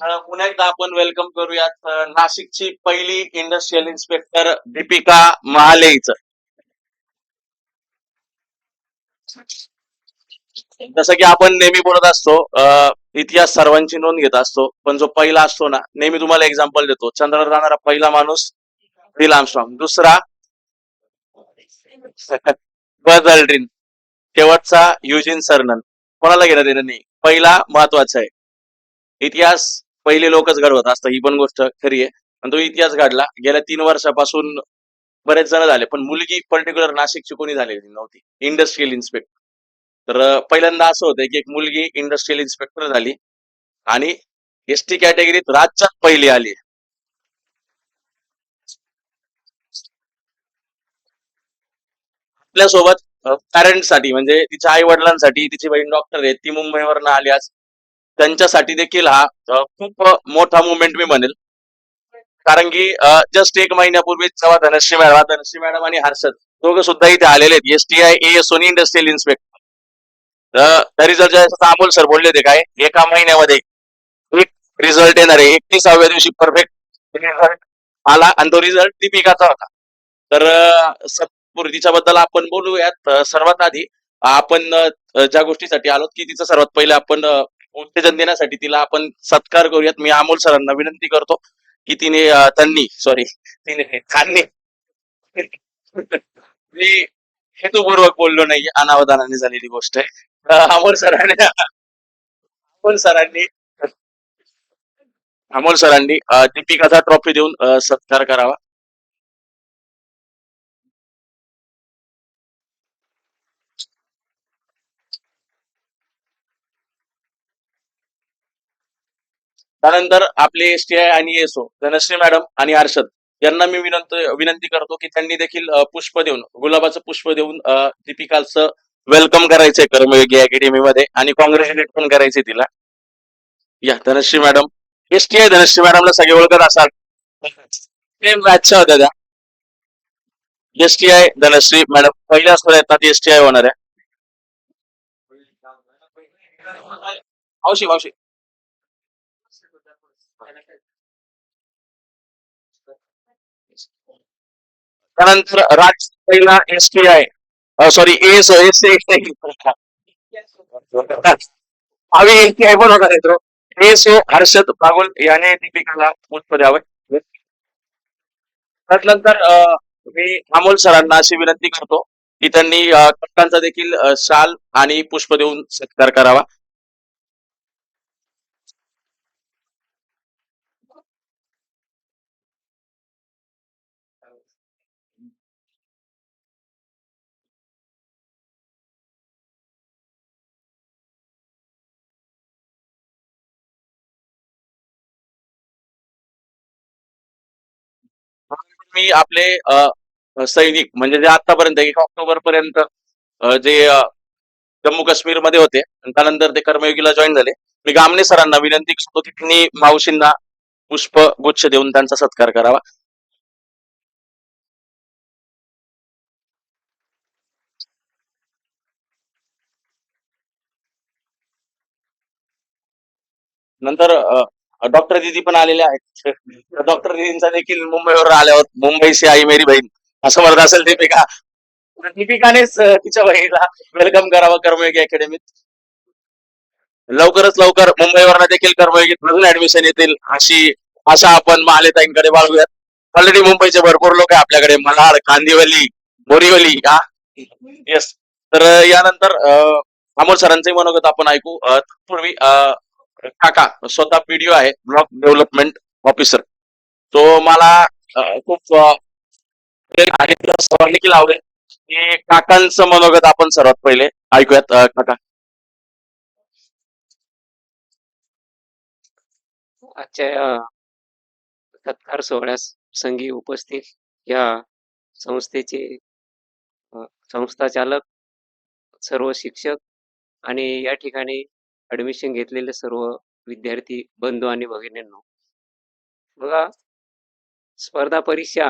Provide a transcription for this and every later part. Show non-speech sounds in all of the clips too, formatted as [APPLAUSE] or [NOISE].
पुन्हा एकदा आपण वेलकम करूयात नाशिकची पहिली इंडस्ट्रियल इन्स्पेक्टर दीपिका महालेच जसं की आपण नेहमी बोलत असतो इतिहास सर्वांची नोंद घेत असतो पण जो पहिला असतो ना नेहमी तुम्हाला एक्झाम्पल देतो. चंद्रावर जाणारा पहिला माणूस नील आमस्ट्रॉंग दुसरा [LAUGHS] बज अल्ड्रिन शेवटचा युजिन सरनन. कोणाला घेणं देणं नाही. पहिला महत्त्वाचा आहे. इतिहास पहिले लोकच घडवत असतं ही पण गोष्ट खरी आहे. पण तो इतिहास घडला. गेल्या तीन वर्षापासून बरेच जण झाले पण मुलगी पर्टिक्युलर नाशिकची कोणी झालेली नव्हती इंडस्ट्रियल इन्स्पेक्टर तर पहिल्यांदा असं होतं की एक मुलगी इंडस्ट्रियल इन्स्पेक्टर झाली आणि एस टी कॅटेगरीत राज्यात पहिली आली आपल्यासोबत पॅरेंट्ससाठी म्हणजे तिच्या आई वडिलांसाठी तिची बहीण डॉक्टर आहे ती मुंबईवरनं आली आज. त्यांच्यासाठी देखील हा खूप मोठा मुवमेंट मी म्हणेल. कारण की जस्ट एक महिन्यापूर्वी जेव्हा धनश्री मॅडम धनश्री मॅडम आणि हर्षद दोघं सुद्धा इथे आलेले आहेत. S T I A Soni industrial inspector तरी जर अमोल सर बोलले होते काय एका महिन्यामध्ये एक रिझल्ट येणार आहे. एकतीसाव्या दिवशी परफेक्ट रिझल्ट आला आणि तो रिझल्ट दीपिकाचा होता. तर अ, सत्पूर तिच्याबद्दल आपण बोलूयात. सर्वात आधी आपण ज्या गोष्टीसाठी आलो की तिचं सर्वात पहिले आपण उत्तेजन देण्यासाठी तिला आपण सत्कार करूयात. मी अमोल सरांना विनंती करतो की तिने त्यांनी सॉरी तिने त्यांनी मी हेतुपूर्वक बोललो नाही अनावधानाने झालेली गोष्ट आहे. अमोल सरांनी अमोल सरांनी अमोल सरांनी दीपिकाचा ट्रॉफी देऊन सत्कार करावा. त्यानंतर आपले एस टी आय आणि एसओ धनश्री मॅडम आणि हर्षद यांना मी विनंती विनंती करतो की त्यांनी देखील पुष्प देऊन गुलाबाचं पुष्प देऊन दीपिकाचं वेलकम करायचंय कर्मयोगी अकॅडमी मध्ये आणि कॉंग्रॅच्युलेट पण करायचे तिला. या Dhanashree madam S T I Dhanashree मॅडमला सगळे ओळखत असाल. ते मॅचच्या होत्या त्या. S T I Dhanashree madam पहिल्याच प्रयत्नात एस टी आय होणार आहे. औषी औषी त्यानंतर राज पहिला S T I sorry S S आम्ही एस टी आय पण होणार मित्र एस ओ हर्षद बागुल याने दीपिकाला पुष्प द्यावं. त्यानंतर मी अमोल सरांना अशी विनंती करतो की त्यांनी कट्टांचा देखील शाल आणि पुष्प देऊन सत्कार करावा. मी आपले सैनिक म्हणजे जे आतापर्यंत एक ऑक्टोबर पर्यंत जे जम्मू काश्मीरमध्ये होते आणि त्यानंतर ते कर्मयोगीला जॉईन झाले. मी गामणे सरांना विनंती करतो की त्यांनी मावशींना पुष्प गुच्छ देऊन त्यांचा सत्कार करावा. नंतर डॉक्टर दिदी पण आलेल्या आहेत. डॉक्टर दिदींचा देखील मुंबईवर आल्यावर मुंबईशी आई मेरी बहीण. असं म्हणत असेल दीपिका दीपिकानेच तिच्या बहिणीला वेलकम करावं कर्मयोगी अकॅडमीत लवकरच लवकर मुंबईवर देखील कर्मयोगीत अजून ऍडमिशन येतील अशी आशा आपण महालेताईंकडे बाळगूयात. ऑलरेडी मुंबईचे भरपूर लोक आहे आपल्याकडे. मलाड कांदिवली बोरीवली हा? येस तर यानंतर अं, अमोल सरांचे मनोगत आपण ऐकू पूर्वी अं, काका स्वतः पीडीओ आहे ब्लॉक डेव्हलपमेंट ऑफिसर तो मला खूप आणि देखील आवडेल की काकांचं मनोगत आपण सर्वात पहिले ऐकूयात काका. आजच्या सत्कार सोहळ्यास संगी उपस्थित या संस्थेचे संस्था चालक सर्व शिक्षक आणि या ठिकाणी ऍडमिशन घेतलेले सर्व विद्यार्थी बंधू आणि भगिनींनो. बघा स्पर्धा परीक्षा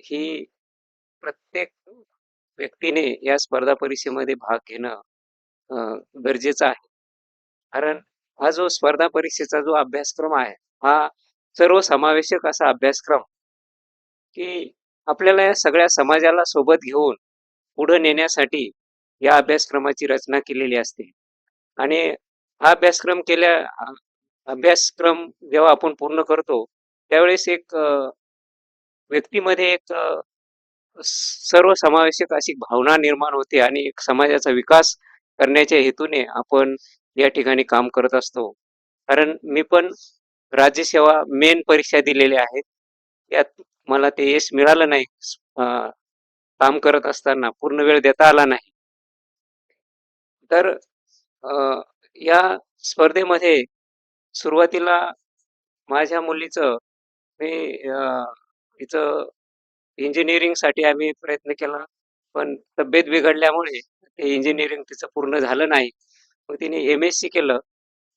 ही प्रत्येक व्यक्तीने या स्पर्धा परीक्षेमध्ये भाग घेणं गरजेचं आहे. कारण हा जो स्पर्धा परीक्षेचा जो अभ्यासक्रम आहे हा सर्वसमावेशक असा अभ्यासक्रम की आपल्याला या सगळ्या समाजाला सोबत घेऊन पुढे नेण्यासाठी या अभ्यासक्रमाची रचना केलेली असते. आणि हा अभ्यासक्रम केल्या अभ्यासक्रम जेव्हा आपण पूर्ण करतो त्यावेळेस एक व्यक्तीमध्ये एक सर्व समावेशक अशी भावना निर्माण होते आणि एक समाजाचा विकास करण्याच्या हेतूने आपण या ठिकाणी काम करत असतो. कारण मी पण राज्यसेवा मेन परीक्षा दिलेल्या आहेत यात मला ते यश मिळालं नाही. काम करत असताना पूर्ण वेळ देता आला नाही. तर या स्पर्धेमध्ये सुरुवातीला माझ्या मुलीचं मी अं, तिचं इंजिनिअरिंगसाठी आम्ही प्रयत्न केला पण तब्येत बिघडल्यामुळे ते इंजिनिअरिंग तिचं पूर्ण झालं नाही. मग तिने एम एस सी केलं.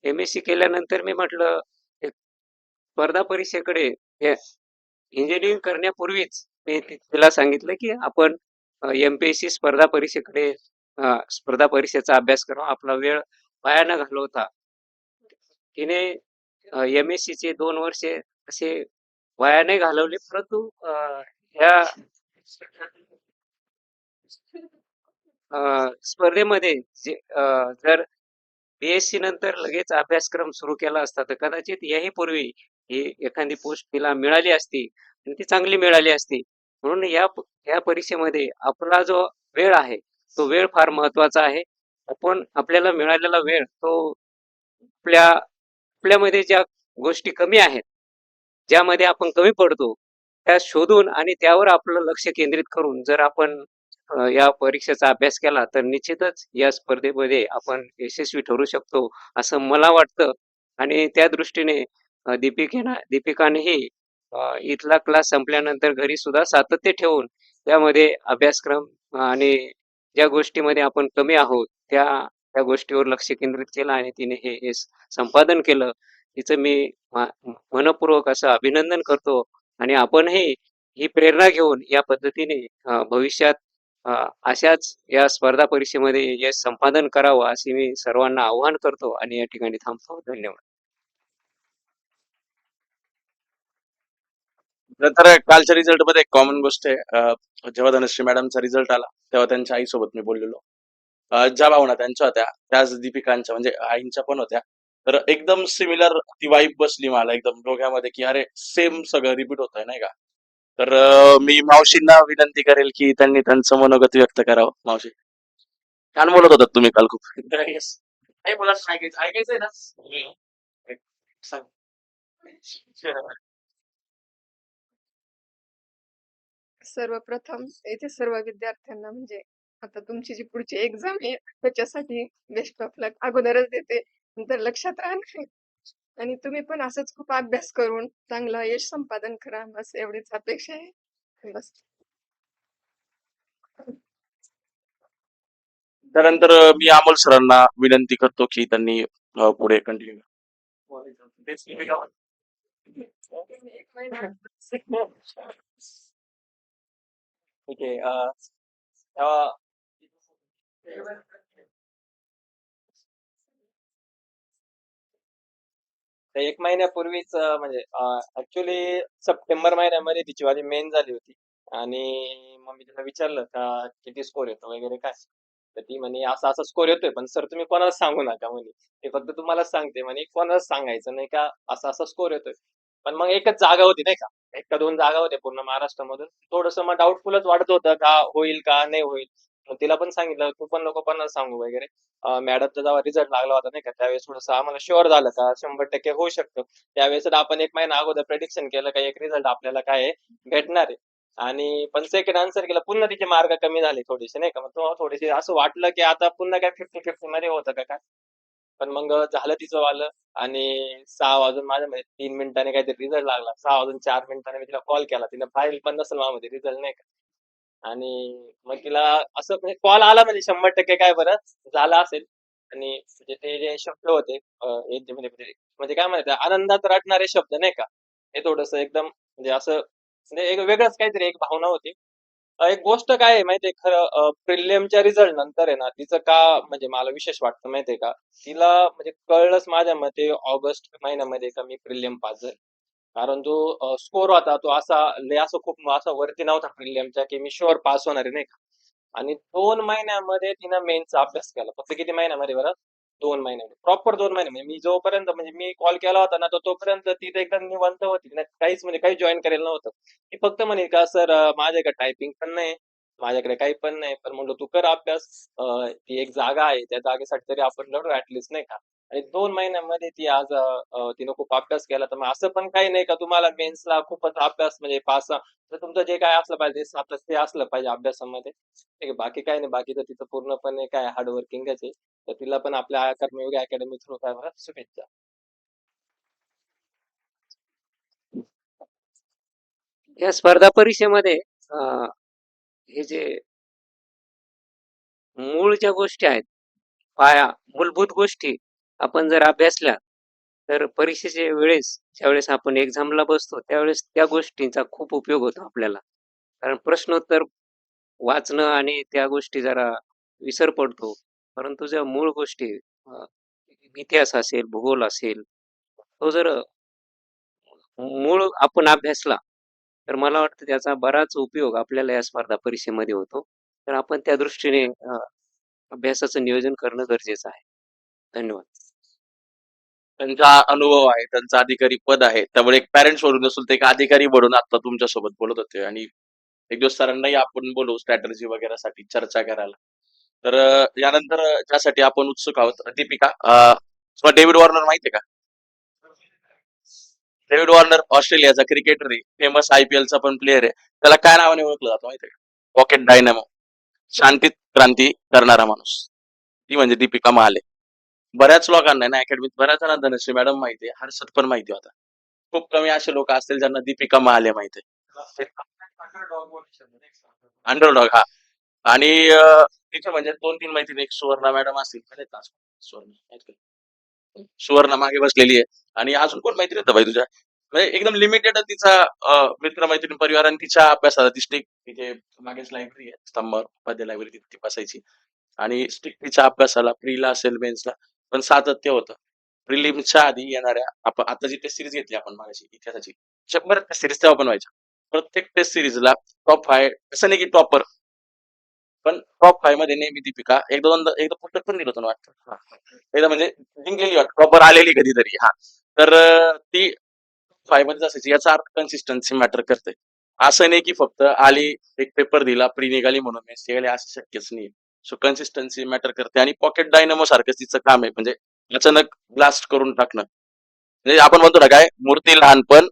एम एस सी केल्यानंतर मी म्हटलं एक स्पर्धा परीक्षेकडे इंजिनिअरिंग करण्यापूर्वीच मी ति- तिला सांगितलं की आपण एम पी एस सी स्पर्धा परीक्षेकडे स्पर्धा परीक्षेचा अभ्यास करू आपला वेळ वाया न घालवता. तिने एम एस सी चे दोन वर्षे असे वाया नाही घालवले परंतु ह्या स्पर्धेमध्ये जे जर बीएससी नंतर लगेच अभ्यासक्रम सुरू केला असता तर कदाचित याही पूर्वी ही एखादी पोस्ट तिला मिळाली असती आणि ती चांगली मिळाली असती. म्हणून या या परीक्षेमध्ये आपला जो वेळ आहे तो वेळ फार महत्त्वाचा आहे. आपण आपल्याला मिळालेला वेळ तो आपल्या आपल्यामध्ये ज्या गोष्टी कमी आहेत ज्यामध्ये आपण कमी पडतो त्या शोधून आणि त्यावर आपलं लक्ष केंद्रित करून जर आपण या परीक्षेचा अभ्यास केला तर निश्चितच या स्पर्धेमध्ये आपण यशस्वी ठरू शकतो असं मला वाटतं. आणि त्या दृष्टीने दीपिकेना दीपिकानेही इथला क्लास संपल्यानंतर घरी सुद्धा सातत्य ठेवून त्यामध्ये अभ्यासक्रम आणि ज्या गोष्टीमध्ये आपण कमी आहोत त्या त्या गोष्टीवर लक्ष केंद्रित केलं आणि तिने हे हे संपादन केलं तिचं मी मनपूर्वक असं अभिनंदन करतो आणि आपणही ही प्रेरणा घेऊन या पद्धतीने भविष्यात अशाच या स्पर्धा परीक्षेमध्ये यश संपादन करावं असे मी सर्वांना आवाहन करतो आणि या ठिकाणी थांबतो. धन्यवाद. तर कालच्या रिझल्टमध्ये एक कॉमन गोष्ट आहे. जेव्हा धनश्री मॅडमचा रिझल्ट आला तेव्हा त्यांच्या आईसोबत मी बोललेलो. ज्या भावना त्यांच्या होत्या त्याच दीपिकांच्या म्हणजे आईंच्या पण होत्या. तर एकदम सिमिलर ती वाईब बसली मला एकदम डोक्यामध्ये की अरे सेम सगळं रिपीट होत आहे नाही का? तर मी मावशींना विनंती करेल की त्यांनी त्यांचं मनोगत व्यक्त करावं मावशी. छान बोलत होतात तुम्ही काल खूप. ऐकायचं ऐकायचंय ना? सांग. सर्वप्रथम येथे सर्व विद्यार्थ्यांना म्हणजे आता तुमची जी पुढची एक्झाम आहे त्याच्यासाठी बेस्ट ऑफ लक अगोदरच देते. नंतर लक्षात राहणार. आणि तुम्ही पण असंच खूप अभ्यास करून चांगलं यश संपादन करा बस एवढीच अपेक्षा आहे. बस. त्यानंतर मी अमोल सरांना विनंती करतो की त्यांनी पुढे कंटिन्यू [LAUGHS] एक महिना ठीक आहे uh, uh, तर एक महिन्यापूर्वीच म्हणजे ऍक्च्युली सप्टेंबर महिन्यामध्ये तिची माझी मेन झाली होती. आणि मग मी तिला विचारलं का किती स्कोर येतो वगैरे काय? तर ती म्हणे असा असा स्कोर येतोय पण सर तुम्ही कोणाला सांगू नका म्हणे. ते फक्त तुम्हाला सांगते म्हणे कोणाला सांगायचं नाही का असा असा स्कोर येतोय. पण मग एकच जागा होती नाही का? एक का दोन जागा होत्या पूर्ण महाराष्ट्रामधून. थोडस मग डाऊटफुलच वाटत होतं का होईल का नाही होईल. मग तिला पण सांगितलं तू पण नको पण सांगू वगैरे. मॅडमचा जेव्हा रिझल्ट लागला होता नाही का त्यावेळेस थोडस आम्हाला शुअर झालं का शंभर टक्के होऊ शकतं. त्यावेळेस आपण एक महिना अगोदर प्रेडिक्शन केलं का एक रिझल्ट आपल्याला काय भेटणार आहे. आणि पण सेकंड आन्सर केला पुन्हा तिचे मार्क कमी झाले थोडेसे नाही का. मग थोडेसे असं वाटलं की आता पुन्हा काय फिफ्टी फिफ्टी मध्ये होतं का काय? पण मग झालं तिचं वालं आणि सहा वाजून माझ्या मध्ये तीन मिनिटाने काहीतरी रिझल्ट लागला. सहा वाजून चार मिनिटाने मी तिला कॉल केला. तिने फाईल पण नसेल माझ्यामध्ये रिझल्ट नाही का? आणि मग तिला असं म्हणजे कॉल आला म्हणजे शंभर टक्के काय बरं झालं असेल. आणि म्हणजे ते जे शब्द होते म्हणजे, म्हणजे, म्हणजे काय म्हणतात आनंदात रटणारे शब्द नाही का? हे थोडस एकदम म्हणजे असं म्हणजे एक वेगळंच काहीतरी एक भावना होती. एक गोष्ट काय आहे माहितीये खरं प्रिलियमच्या रिझल्ट नंतर आहे ना तिचं का म्हणजे मला विशेष वाटतं माहितीये का तिला म्हणजे कळलंच माझ्या मते ऑगस्ट महिन्यामध्ये का मी प्रिलियम पास झाले. कारण जो स्कोर होता तो असा लय असं खूप असा वरती नव्हता प्रिलियमच्या की मी शुअर पास होणार आहे नाही का? आणि दोन महिन्यामध्ये तिनं मेनचा अभ्यास केला. फक्त किती महिन्यामध्ये बरं? दोन महिन्यामध्ये प्रॉपर दोन महिने. म्हणजे मी जोपर्यंत म्हणजे मी कॉल केला होता ना तो तोपर्यंत ती तर एकदम निवांत होती. काहीच म्हणजे काही जॉईन करेल नव्हतं. ती फक्त म्हणे का सर माझ्याकडे टायपिंग पण नाही. माझ्याकडे काही पण नाही. पण म्हणलं तू कर अभ्यास. ती एक जागा आहे. त्या जागेसाठी तरी आपण लढू ऍटलिस्ट नाही का? आणि दोन महिन्यामध्ये ती आज तिनं खूप अभ्यास केला. तर मग असं पण काही नाही का तुम्हाला मेन्सला खूपच अभ्यास म्हणजे पास तर तुमचं जे काय असलं पाहिजे ते आपलं ते असलं पाहिजे अभ्यासामध्ये. ठीक आहे बाकी काही नाही. बाकी तर तिचं पूर्णपणे काय हार्डवर्किंगच आहे. तर तिला पण आपल्या कर्मयोगी अकॅडमी थ्रू काय बरं? शुभेच्छा या स्पर्धा परीक्षेमध्ये हे जे मूळ ज्या गोष्टी आहेत पाया मूलभूत गोष्टी आपण जर अभ्यासल्या तर परीक्षेच्या वेळेस ज्यावेळेस आपण एक्झामला बसतो त्यावेळेस त्या गोष्टींचा खूप उपयोग होतो आपल्याला. कारण प्रश्नोत्तर वाचणं आणि त्या गोष्टी जरा विसर पडतो. परंतु ज्या मूळ गोष्टी इतिहास असेल भूगोल असेल तो जर मूळ आपण अभ्यासला तर मला वाटतं त्याचा बराच उपयोग आपल्याला या स्पर्धा परीक्षेमध्ये होतो. तर आपण त्या दृष्टीने अ, अभ्यासाचं नियोजन करणं गरजेचं आहे. धन्यवाद. त्यांचा अनुभव आहे त्यांचा अधिकारी पद आहे. त्यामुळे एक पॅरेंट्स वरून असेल ते एक अधिकारी म्हणून आता तुमच्यासोबत बोलत होते. आणि एक दिवस सरांनाही आपण बोलू स्ट्रॅटर्जी वगैरे साठी चर्चा करायला. तर यानंतर ज्यासाठी आपण उत्सुक आहोत. दीपिका तुम्हाला डेव्हिड वॉर्नर माहितीये का? डेव्हिड वॉर्नर ऑस्ट्रेलियाचा क्रिकेटर आहे. फेमस आयपीएल चा पण प्लेअर आहे. त्याला काय नावाने ओळखलं जातं माहितीये का? पॉकेट डायनामो शांतीत क्रांती करणारा माणूस. ती म्हणजे दीपिका महाले. बऱ्याच लोकांना ना अकॅडमीत बऱ्याच जणांना धनश्री मॅडम माहिती आहे हर्षद पण माहिती होता. खूप कमी असे लोक असतील ज्यांना दीपिका महाले माहिती आहे अंडरडॉग हा. आणि तिथे म्हणजे दोन तीन माहिती एक सुवर्णा मॅडम असतील. सुवर्णा सुवर्णा मागे बसलेली आहे. आणि अजून कोण माहिती येतं भाई तुझ्या? म्हणजे एकदम लिमिटेड तिचा मित्र मैत्रीण परिवार आणि तिच्या अभ्यासाला ती स्टिक तिथे मागेच लायब्ररी आहे. स्तंभावर मध्ये लायब्ररी ती बसायची. आणि स्टिक तिच्या अभ्यासाला प्रीला असेल मेन्सला पण सातत्य होतं. प्रिलिमच्या आधी येणाऱ्या आपण आता जी टेस्ट सिरीज घेतली आपण मागाशी इतिहासाची शंभर टेस्ट सिरीज तेव्हा पण व्हायच्या. प्रत्येक टेस्ट सिरीजला टॉप फाय असं नाही की टॉपर पण टॉप फायमध्ये नेहमी दीपिका एकदा दोनदा एकदा पुस्तक पण दिलं होतं वाटतं. एकदा म्हणजे जिंकलेली वाटत. प्रॉपर आलेली कधीतरी. हा. तर ती फायमध्ये असायची. याचा अर्थ कन्सिस्टन्सी मॅटर करते. असं नाही की फक्त आली एक पेपर दिला प्री निघाली म्हणून मेस निघाली असं शक्यच नाही सो कन्सिस्टन्सी मॅटर करते. आणि पॉकेट डायनमो सारखं तिचं काम आहे. म्हणजे अचानक ब्लास्ट करून टाकणं. म्हणजे आपण म्हणतो ना काय? मूर्ती लहान पण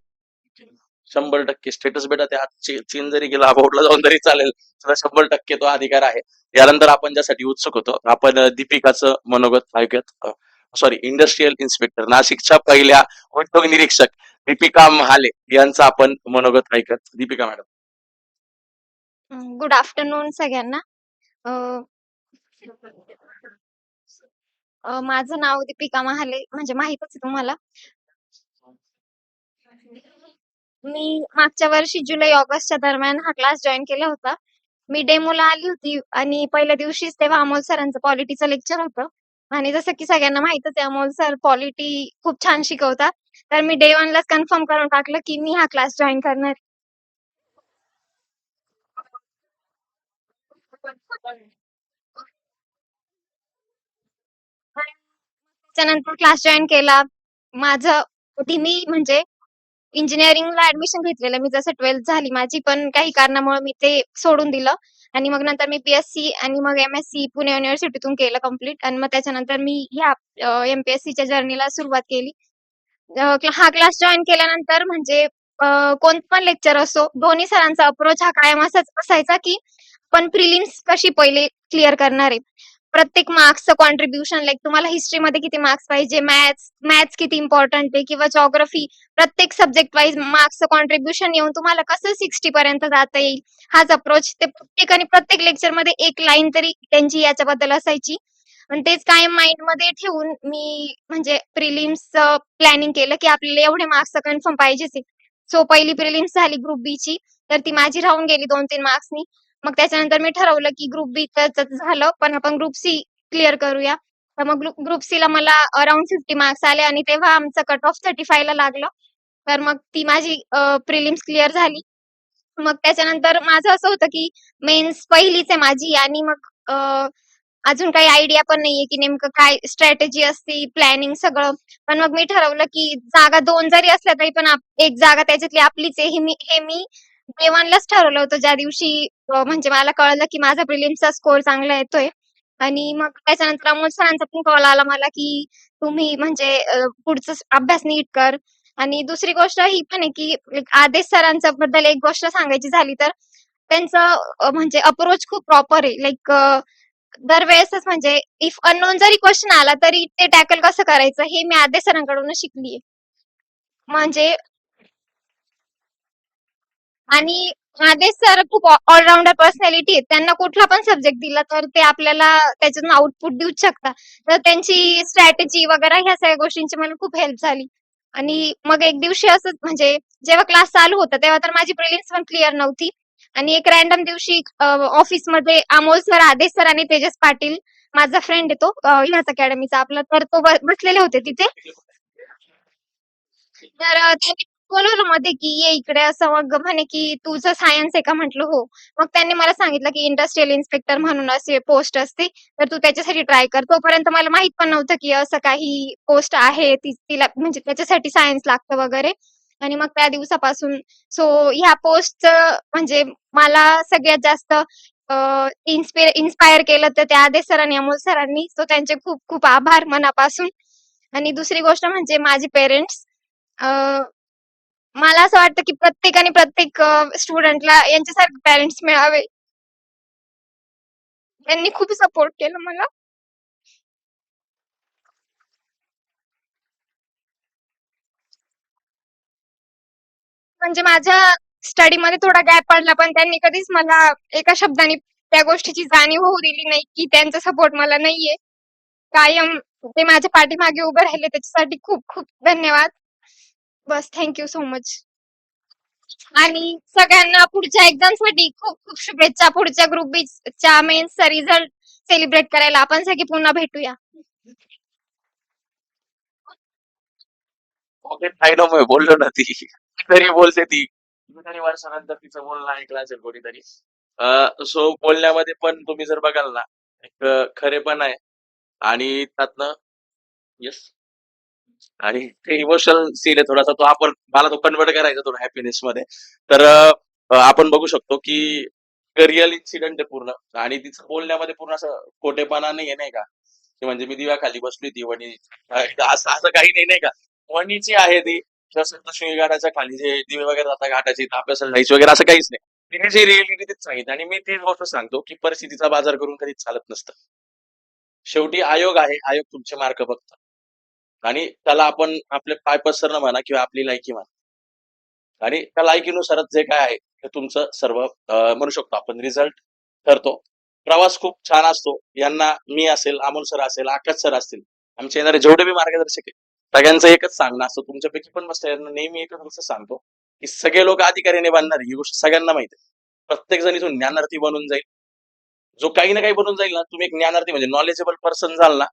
शंभर टक्के स्टेटस बेटा त्या चीन जरी गेला अबाउटला जाऊन जरी चालेल. तर शंभर टक्के तो अधिकार आहे. यानंतर आपण ज्यासाठी उत्सुक होतो आपण दीपिकाचं मनोगत ऐकूयात. सॉरी इंडस्ट्रीयल इन्स्पेक्टर नाशिकच्या पहिल्या उद्योग निरीक्षक दीपिका महाले यांचं आपण मनोगत ऐकत दीपिका मॅडम. गुड आफ्टरनून सगळ्यांना. माझं नाव दीपिका महाले म्हणजे माहितच आहे तुम्हाला. मी मागच्या वर्षी जुलै ऑगस्टच्या दरम्यान हा क्लास जॉईन केला होता. मी डेमोला आली होती आणि पहिल्या दिवशीच तेव्हा अमोल सरांचं पॉलिटीचं लेक्चर होतं. आणि जसं की सगळ्यांना माहितच आहे अमोल सर पॉलिटी खूप छान शिकवतात तर मी डे वनलाच कन्फर्म करून टाकलं की मी हा क्लास जॉईन करणार. त्यानंतर क्लास जॉईन केला. माझं आधी मी म्हणजे इंजिनिअरिंगला ऍडमिशन घेतलेलं. मी जसं ट्वेल्थ झाली माझी पण काही कारणामुळे मी ते सोडून दिलं. आणि मग नंतर मी बीएससी आणि मग एमएससी पुणे युनिव्हर्सिटीतून केलं कंप्लीट आणि मग त्याच्यानंतर मी ह्या एमपीएससीच्या जर्नीला सुरुवात केली. हा क्लास जॉईन केल्यानंतर म्हणजे अं, कोणतं पण लेक्चर असो दोन्ही सरांचा अप्रोच हा कायम असाच असायचा की पण प्रिलिम्स कशी पहिले क्लिअर करणार आहे. प्रत्येक मार्क्सचं कॉन्ट्रीब्युशन लाईक तुम्हाला हिस्ट्रीमध्ये किती मार्क्स पाहिजे? मॅथ्स मॅथ्स किती इम्पॉर्टंट आहे? किंवा जॉग्रफी प्रत्येक सब्जेक्ट वाईज मार्क्सचं कॉन्ट्रीब्युशन येऊन तुम्हाला कसं सिक्स्टी पर्यंत जाता येईल? हाच अप्रोच ते प्रत्येक आणि प्रत्येक लेक्चरमध्ये एक लाईन तरी त्यांची याच्याबद्दल असायची. आणि तेच कायम माइंडमध्ये ठेवून मी म्हणजे प्रिलिम्स प्लॅनिंग केलं की आपल्याला एवढे मार्क्स कन्फर्म पाहिजेच सो पहिली प्रिलिम्स झाली ग्रुप बी ची तर ती माझी राहून गेली दोन तीन मार्क्सनी मग त्याच्यानंतर मी ठरवलं की ग्रुप बी झालं पण आपण ग्रुप सी क्लिअर करूया. तर मग ग्रुप सी ला मला अराउंड फिफ्टी मार्क्स आले आणि तेव्हा आमचं कट ऑफ थर्टी फाय ला लागलं. तर मग ती माझी प्रिलिम्स क्लिअर झाली. मग त्याच्यानंतर माझं असं होतं की मेन्स पहिलीच आहे माझी आणि मग अजून काही आयडिया पण नाहीये की नेमकं काय स्ट्रॅटेजी असते प्लॅनिंग सगळं. पण मग मी ठरवलं की जागा दोन जरी असल्या तरी पण एक जागा त्याच्यातली आपलीच आहे हे मी हे मी डे वनलाच ठरवलं होतं ज्या दिवशी म्हणजे मला कळलं की माझा प्रिलिम्सचा स्कोर चांगला येतोय. आणि मग त्याच्यानंतर अमोल सरांचा पण कॉल आला मला की तुम्ही म्हणजे अं, पुढचं अभ्यास नीट कर. आणि दुसरी गोष्ट ही पण आहे की आदेश सरांच्या बद्दल एक गोष्ट सांगायची झाली तर त्यांचं म्हणजे अप्रोच खूप प्रॉपर आहे. लाईक दरवेळेसच म्हणजे इफ अननोन जरी क्वेश्चन आला तरी ते टॅकल कसं करायचं हे मी आदेश सरांकडून शिकलीये. म्हणजे आणि आदेश सर खूप ऑलराऊंडर पर्सनॅलिटी आहेत. त्यांना कुठला पण सब्जेक्ट दिला तर ते आपल्याला त्याच्यातून आउटपुट देऊच शकतात. तर त्यांची स्ट्रॅटेजी वगैरे ह्या सगळ्या गोष्टींची मला खूप हेल्प झाली. आणि मग एक दिवशी असंच म्हणजे जेव्हा क्लास चालू होता तेव्हा तर माझी प्रिलिम्स पण क्लिअर नव्हती. आणि एक रॅन्डम दिवशी ऑफिसमध्ये अमोल सर आदेश सर आणि तेजस पाटील माझा फ्रेंड येतो ह्याच अकॅडमीचा आपला तर तो बसलेले होते तिथे. तर त्यांनी बोलवलं मध्ये की ये इकडे असं मग म्हणे की तुझं सायन्स आहे का? म्हटलं हो. मग त्यांनी मला सांगितलं की इंडस्ट्रियल इन्स्पेक्टर म्हणून असे पोस्ट असते. तर तू त्याच्यासाठी ट्राय कर. तोपर्यंत मला माहीत पण नव्हतं की असं काही पोस्ट आहे ती तिला म्हणजे त्याच्यासाठी सायन्स लागतं वगैरे. आणि मग त्या दिवसापासून सो ह्या पोस्ट म्हणजे मला सगळ्यात जास्त इन्स्पायर केलं तर त्या आदेश सरांनी अमोल सरांनी. सो त्यांचे खूप खूप आभार मनापासून. आणि दुसरी गोष्ट म्हणजे माझे पेरेंट्स मला असं वाटतं की प्रत्येकाने प्रत्येक स्टुडंटला यांच्यासारखे पॅरेंट्स मिळावे. त्यांनी खूप सपोर्ट केला मला. म्हणजे माझ्या स्टडीमध्ये थोडा गॅप पडला पण त्यांनी कधीच मला एका शब्दाने त्या गोष्टीची जाणीव होऊ दिली नाही की त्यांचा सपोर्ट मला नाहीये. कायम ते माझ्या पाठीमागे उभे राहिले त्याच्यासाठी खूप खूप धन्यवाद. बस थँक्यू सो मच आणि सगळ्यांना पुढच्या एक्झामसाठी खूप खूप शुभेच्छा. पुढच्या ग्रुप च्या मेन्सचा रिझल्ट सेलिब्रेट करायला आपण सगळे पुन्हा भेटूया. बोललो ना ती. तरी बोलते ती. कितीतरी वर्षानंतर तिचं बोलणं ऐकलं असेल कोणीतरी. सो बोलण्यामध्ये पण तुम्ही जर बघाल ना एक अं, खरेपण आहे. आणि त्यातनं येस आणि ते इमोशनल सीन आहे थोडासा तो आपण मला तो कन्वर्ट करायचा थोडा हॅपीनेस मध्ये. तर आपण बघू शकतो की रिअल इन्सिडेंट आहे पूर्ण. आणि तिचं बोलण्यामध्ये पूर्ण असं खोटेपणा नाही आहे नाही का? की म्हणजे मी दिव्याखाली बसली ती वणी असं असं काही नाही नाही का? वणीची आहे ती. जसं दक्षिणी घाटाच्या खाली जे दिवे वगैरे जातात घाटाची तर वगैरे असं काहीच नाही. तिने जी रिअलिटी तीच सांगितलं आणि मी तीच गोष्ट सांगतो की परिस्थितीचा बाजार करून कधीच चालत नसतं. शेवटी आयोग आहे आयोग तुमचे मार्क बघतात. आणि त्याला आपण आपले पाय पसरणं म्हणा किंवा आपली लायकी म्हणा. आणि त्या लायकीनुसारच जे काय आहे ते तुमचं सर्व म्हणू शकतो आपण रिझल्ट ठरतो. प्रवास खूप छान असतो. यांना मी असेल अमोल सर असेल आकाश सर असतील आमचे येणारे जेवढे बी मार्गदर्शक आहे सगळ्यांचं एकच सांगणं असतं. तुमच्यापैकी पण मस्त यांना नेहमी एकच गोष्ट सांगतो की सगळे लोक अधिकाऱ्याने बनणार ही गोष्ट सगळ्यांना माहिती आहे. प्रत्येक जण इथून ज्ञानार्थी बनून जाईल. जो काही ना काही बनून जाईल ना तुम्ही एक ज्ञानार्थी म्हणजे नॉलेजेबल पर्सन झाल ना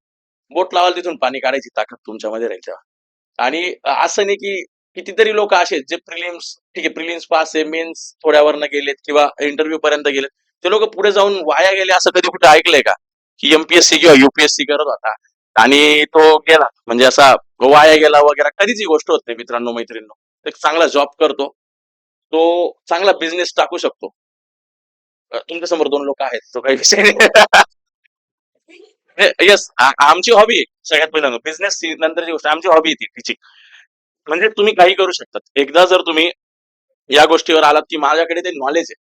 बोट लावाल तिथून पाणी काढायची ताकद तुमच्यामध्ये राहील तेव्हा. आणि असं नाही की कितीतरी लोक असे जे प्रिलिम्स ठीक आहे प्रिलिम्स पास आहे मेन्स थोड्यावरनं गेलेत किंवा इंटरव्ह्यू पर्यंत गेलेत. ते लोक पुढे जाऊन वाया गेले असं कधी कुठे ऐकलंय का? की एमपीएससी किंवा युपीएससी करत होता आणि तो गेला. म्हणजे असा वाया गेला वगैरे कधीच ही गोष्ट होत नाही मित्रांनो मैत्रिणींनो. एक चांगला जॉब करतो. तो चांगला बिझनेस टाकू शकतो. तुमच्यासमोर दोन लोक आहेत तो काही विषय [LAUGHS] म्हणजे, येस आमची हॉबी आहे सगळ्यात पहिल्यांदा बिझनेस नंतरची गोष्ट आमची हॉबी ती टीचिंग म्हणजे तुम्ही काही करू शकतात. एकदा जर तुम्ही या गोष्टीवर आलात की माझ्याकडे ते नॉलेज आहे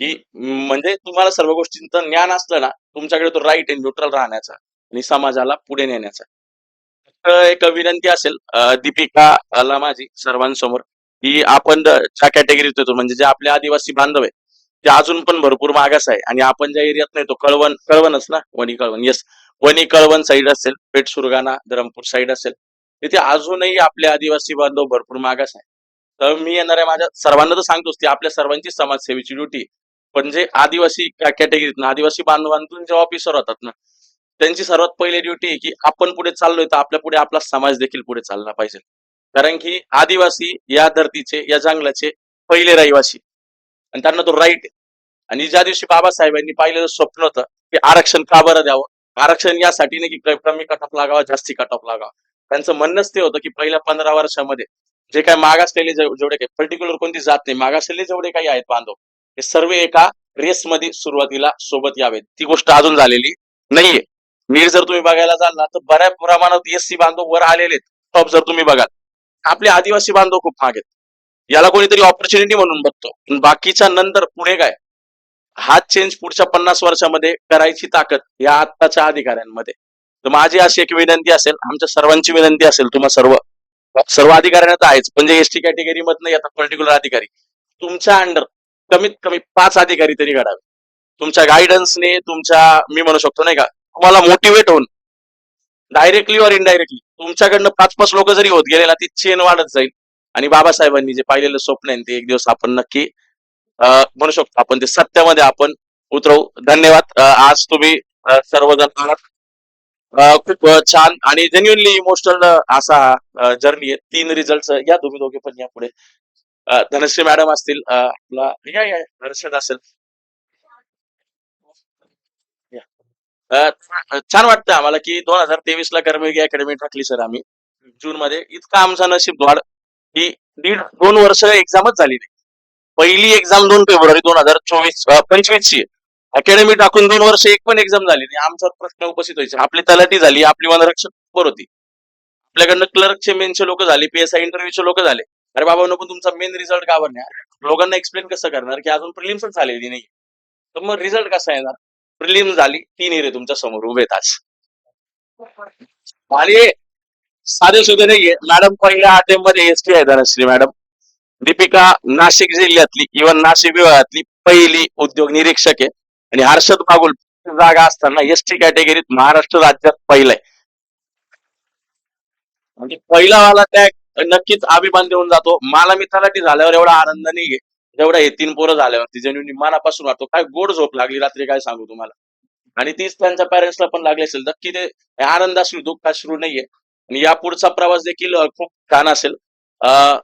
की म्हणजे तुम्हाला सर्व गोष्टींचं ज्ञान असलं ना तुमच्याकडे तो राईट आहे न्यूट्रल राहण्याचा आणि समाजाला पुढे नेण्याचा. तर एक विनंती असेल दीपिकाला माझी सर्वांसमोर की आपण ज्या कॅटेगरीत येतो म्हणजे जे आपले आदिवासी बांधव आहे ते अजून पण भरपूर मागास आहे. आणि आपण ज्या एरियात नाही तो कळवण कळवणच ना? वणी कळवण. येस वणी कळवण साईड असेल पेठ सुरगाणा धरमपूर साईड असेल. तिथे अजूनही आपले आदिवासी बांधव भरपूर मागास आहे. तर मी येणाऱ्या माझ्या सर्वांना तर सांगतोच ती आपल्या सर्वांची समाजसेवेची ड्युटी पण जे आदिवासी कॅटेगरीत आदिवासी बांधवांतून जे ऑफिसर होतात ना त्यांची सर्वात पहिली ड्युटी आहे की आपण पुढे चाललोय तर आपल्या पुढे आपला समाज देखील पुढे चालला पाहिजे. कारण की आदिवासी या धरतीचे या जंगलाचे पहिले रहिवासी. आणि त्यांना तो राईट आहे. आणि ज्या दिवशी बाबासाहेबांनी पाहिलेलं स्वप्न होतं की आरक्षण का बरं द्यावं? आरक्षण यासाठी नाही की कमी कमी ऑफ लागावा जास्ती कटअप लागावा? त्यांचं म्हणणंच ते होतं की पहिल्या पंधरा वर्षामध्ये जे काही मागासलेले जेवढे काही पर्टिक्युलर कोणती जात नाही मागासलेले जेवढे काही आहेत बांधव हे सर्व एका रेसमध्ये सुरुवातीला सोबत यावेत. ती गोष्ट अजून झालेली नाहीये. नीट जर तुम्ही बघायला जाल ना तर बऱ्या प्रमाणात एससी बांधव वर आलेले आहेत. टॉप जर तुम्ही बघाल. आपले आदिवासी बांधव खूप मागेत आहेत. याला कोणीतरी ऑपॉर्च्युनिटी म्हणून बघतो. पण बाकीच्या नंतर पुढे काय? हा चेंज पुढच्या पन्नास वर्षामध्ये करायची ताकद या आत्ताच्या अधिकाऱ्यांमध्ये. तर माझी अशी एक विनंती असेल आमच्या सर्वांची विनंती असेल तुम्हा सर्व. सर्व अधिकाऱ्यांना तर आहेच पण जे एसटी कॅटेगरी मधनं येतात पर्टिक्युलर अधिकारी तुमच्या अंडर कमीत कमी पाच अधिकारी तरी घडावे. तुमच्या गायडन्सने तुमच्या मी म्हणू शकतो नाही का तुम्हाला मोटिवेट होऊन. डायरेक्टली और इनडायरेक्टली तुमच्याकडनं पाच पाच लोक जरी होत गेले ना ती चेन वाढत जाईल. आणि बाबासाहेबांनी जे पाहिलेलं स्वप्न आहे ते एक दिवस आपण नक्की म्हणू शकतो. आपण ते सत्यामध्ये आपण उतरवू. धन्यवाद. आज तुम्ही सर्वजण आहात. खूप छान आणि जेन्युनली इमोशनल असा जर्नी आहे. तीन रिझल्ट या तुम्ही दोघे पण या पुढे. धनश्री मॅडम असतील आपला या या हर्षद असेल. या. छान वाटतं आम्हाला की दोन हजार तेवीस ला कर्मयोगी अकॅडमी टाकली सर आम्ही. जून मध्ये इतका आमचा नशीब वाढ की दीड दोन वर्ष एक्झामच झाली नाही. पहिली एक्झाम दोन फेब्रुवारी दोन हजार चोवीस पंचवीस ची अकॅडमी टाकून दोन वर्ष एक पण एक्झाम झाली नाही. आमच्यावर प्रश्न उपस्थित व्हायचे. आपली तलाठी झाली आपली वनरक्षक बर होती. आपल्याकडनं क्लर्कचे मेनचे लोक झाले पीएसआय इंटरव्ह्यूचे लोक झाले. अरे बाबा नको तुमचा मेन रिझल्ट का बनणार लोकांना एक्सप्लेन कसं करणार की अजून प्रिलिम्सच झालेली नाही तर मग रिझल्ट कसा येणार? प्रिलिम्स झाली तीन हिरे तुमच्यासमोर उभे तास आणि साधे सुधे नाहीये. मॅडम पहिल्या अटेम्पमध्ये एसटी आहे धनश्री मॅडम. दीपिका नाशिक जिल्ह्यातली इव्हन नाशिक विभागातली पहिली उद्योग निरीक्षक आहे. आणि हर्षद बागुल जागा असताना एसटी कॅटेगरीत महाराष्ट्र राज्यात पहिला आहे. म्हणजे पहिला वाला टॅग नक्कीच अभिमान देऊन जातो. मला मी तलाठी झाल्यावर एवढा आनंद नाही आहे जेवढा हे तीन पोरं झाल्यावरती जेन्युनी मनापासून वाटतो काय गोड झोप लागली रात्री काय सांगू तुम्हाला? आणि तीच त्यांच्या पॅरेंट्सला पण लागली असेल नक्की ते आनंद अश्रू दुःख अश्रू नाहीये. आणि या पुढचा प्रवास देखील खूप छान असेल. अं,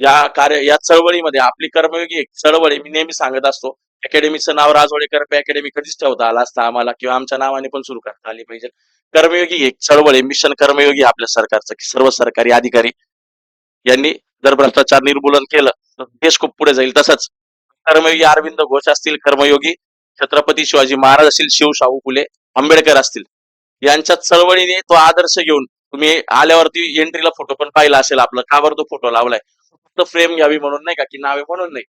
या कार्य या चळवळीमध्ये आपली कर्मयोगी एक चळवळी मी नेहमी सांगत असतो अकॅडमीचं नाव राजवाडेकर अकॅडमी कधीच ठेवता आला असता आम्हाला किंवा आमच्या नावाने पण सुरू करता आली पाहिजे. कर्मयोगी एक चळवळ आहे मिशन कर्मयोगी आपल्या सरकारचं की सर्व सरकारी अधिकारी यांनी जर भ्रष्टाचार निर्मूलन केलं तर देश खूप पुढे जाईल. तसंच कर्मयोगी अरविंद घोष असतील कर्मयोगी छत्रपती शिवाजी महाराज असतील शिवशाहू फुले आंबेडकर असतील यांच्या चळवळीने तो आदर्श घेऊन तुम्ही आल्यावरती एंट्रीला फोटो पण पाहिला असेल आपला का बरं तो फोटो लावलाय. फक्त फ्रेम घ्यावी म्हणून नाही का की नावे म्हणून नाही.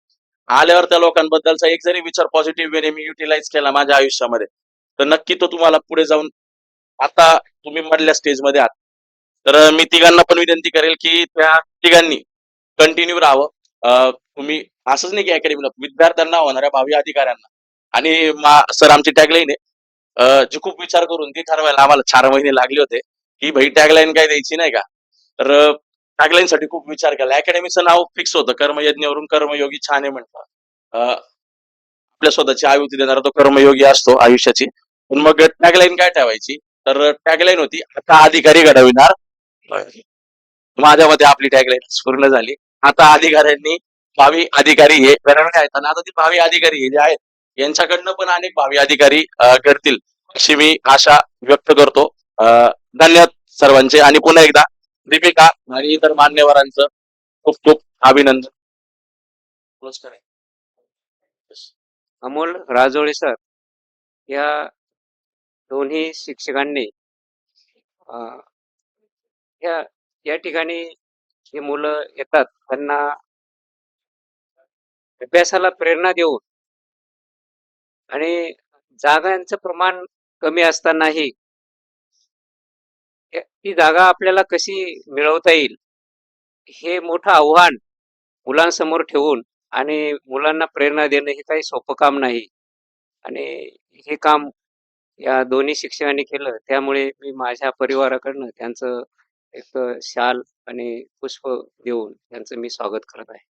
आल्यावर त्या लोकांबद्दलचा एक जरी विचार पॉझिटिव्ह वेने मी युटिलाइज केला माझ्या आयुष्यामध्ये तर नक्की तो तुम्हाला पुढे जाऊन आता तुम्ही मधल्या स्टेजमध्ये आहात. तर मी तिघांना पण विनंती करेल की त्या तिघांनी कंटिन्यू राहावं. अं, तुम्ही असंच नाही की अकॅडमीला विद्यार्थ्यांना होणाऱ्या भावी अधिकाऱ्यांना. आणि सर आमची टॅगलाईन आहे जी खूप विचार करून ती ठरवायला आम्हाला चार महिने लागले होते. ही भाई टॅगलाईन काय द्यायची नाही का? तर टॅगलाईन साठी खूप विचार केला. अकॅडमीचं नाव फिक्स होतं. कर्मयज्ञवरून कर्मयोगी छान आहे म्हणतात आपल्या स्वतःची आयुती देणारा तो कर्मयोगी असतो आयुष्याची. पण मग टॅगलाईन काय ठेवायची? तर टॅगलाईन होती आता अधिकारी घडविणार. माझ्या मते आपली टॅगलाईन पूर्ण झाली. आता अधिकाऱ्यांनी भावी अधिकारी हे घडवणे आहेत आणि आता ती भावी अधिकारी हे जे आहेत यांच्याकडनं पण अनेक भावी अधिकारी करतील घडतील अशी मी आशा व्यक्त करतो. धन्यवाद सर्वांचे. आणि पुन्हा एकदा दीपिका आणि इतर मान्यवरांचं खूप खूप अभिनंदन. अमोल राजोळे सर या दोन्ही शिक्षकांनी अं, या या ठिकाणी जी मुलं येतात त्यांना अभ्यासाला प्रेरणा देऊन आणि जागांचं प्रमाण कमी असतानाही ती जागा आपल्याला कशी मिळवता येईल? हे मोठं आव्हान मुलांसमोर ठेवून आणि मुलांना प्रेरणा देणं हे काही सोपं काम नाही. आणि हे काम या दोन्ही शिक्षकांनी केलं त्यामुळे मी माझ्या परिवाराकडनं त्यांचं एक शाल आणि पुष्प देऊन त्यांचं मी स्वागत करत आहे.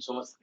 So much